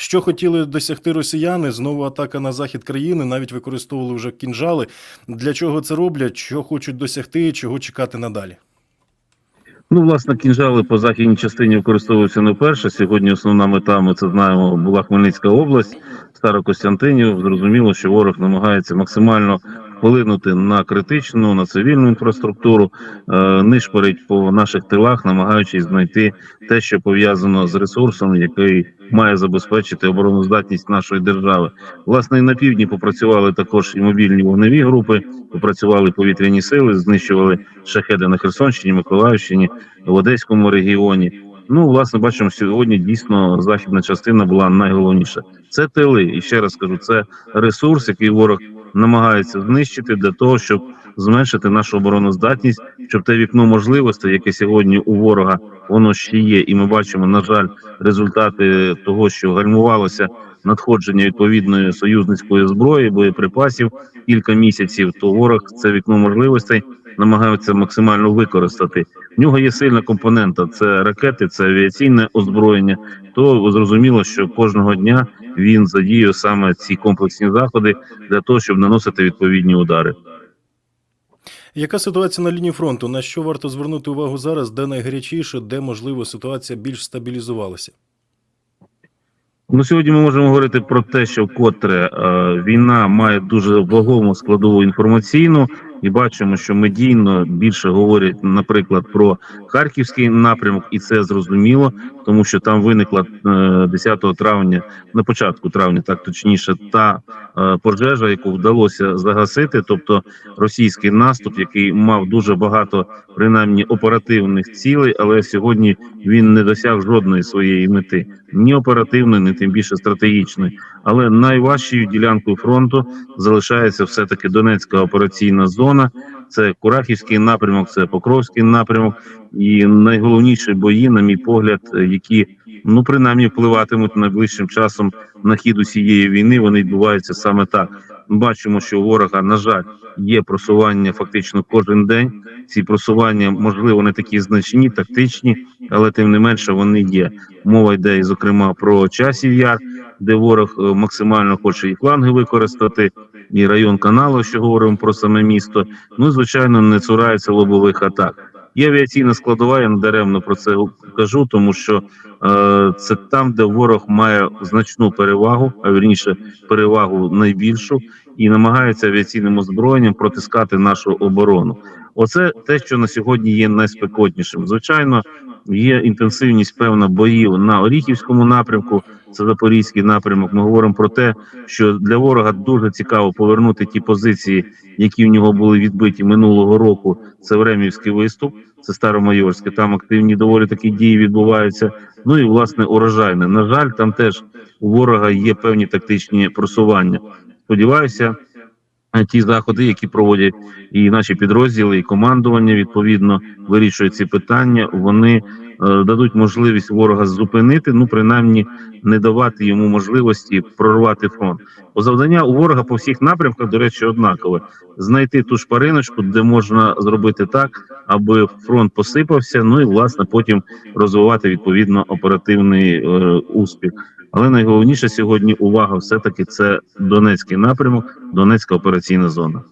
Що хотіли досягти росіяни? Знову атака на захід країни, навіть використовували вже кінжали. Для чого це роблять? Що хочуть досягти, чого чекати надалі? Ну, власне, кінжали по західній частині використовуються не вперше. Сьогодні основна мета, ми це знаємо, була Хмельницька область, Старокостянтинів. Зрозуміло, що ворог намагається максимально вплинути на критичну, на цивільну інфраструктуру, е, нишпорить по наших тилах, намагаючись знайти те, що пов'язано з ресурсом, який має забезпечити обороноздатність нашої держави. Власне, і на півдні попрацювали також і мобільні вогневі групи, попрацювали повітряні сили, знищували шахеди на Херсонщині, Миколаївщині, в Одеському регіоні. Ну, власне, бачимо, сьогодні дійсно західна частина була найголовніша. Це тили, і ще раз кажу, це ресурс, який ворог намагається знищити для того, щоб зменшити нашу обороноздатність, щоб те вікно можливостей, яке сьогодні у ворога воно ще є, і ми бачимо, на жаль, результати того, що гальмувалося надходження відповідної союзницької зброї, боєприпасів кілька місяців. То ворог це вікно можливостей намагається максимально використати. В нього є сильна компонента: це ракети, це авіаційне озброєння. То зрозуміло, що кожного дня він задіює саме ці комплексні заходи для того, щоб наносити відповідні удари. Яка ситуація на лінії фронту? На що варто звернути увагу зараз? Де найгарячіше, де можливо ситуація більш стабілізувалася? Ну, сьогодні ми можемо говорити про те, що вкотре е, війна має дуже вагому складову інформаційну, і бачимо, що медійно більше говорять, наприклад, про харківський напрямок, і це зрозуміло, тому що там виникла е, 10 травня, на початку травня, так точніше, та е, пожежа, яку вдалося загасити, тобто російський наступ, який мав дуже багато принаймні оперативних цілей, але сьогодні він не досяг жодної своєї мети, ні оперативної, ні тим більше стратегічної. Але найважчою ділянкою фронту залишається все таки Донецька операційна зона. Це Курахівський напрямок, це Покровський напрямок, і найголовніші бої, на мій погляд, е, які ну принаймні впливатимуть найближчим часом на хід усієї війни. Вони відбуваються саме так. Бачимо, що у ворога на жаль є просування фактично кожен день. Ці просування можливо не такі значні, тактичні, але тим не менше вони є. Мова йде зокрема про часів яр, де ворог е, максимально хоче і фланги використати, і район каналу, що говоримо про саме місто. Ну звичайно, не цурається лобових атак. Є авіаційна складова, я не даремно про це кажу, тому що е, це там, де ворог має значну перевагу, а вірніше перевагу найбільшу, і намагається авіаційним озброєнням протискати нашу оборону. Оце те, що на сьогодні є найспекотнішим. Звичайно, є інтенсивність певна боїв на Оріхівському напрямку. Це Запорізький напрямок. Ми говоримо про те, що для ворога дуже цікаво повернути ті позиції, які в нього були відбиті минулого року. Це Времівський виступ, це Старомайорське. Там активні доволі такі дії відбуваються. Ну і власне урожайне. На жаль, там теж у ворога є певні тактичні просування. Сподіваюся, ті заходи, які проводять і наші підрозділи, і командування відповідно вирішують ці питання. Вони е, дадуть можливість ворога зупинити, ну принаймні не давати йому можливості прорвати фронт. Бо завдання у ворога по всіх напрямках, до речі, однакове: знайти ту шпариночку, де можна зробити так, аби фронт посипався. Ну і власне потім розвивати відповідно оперативний е, успіх. Але найголовніше сьогодні увага все таки це Донецький напрямок, Донецька операційна зона.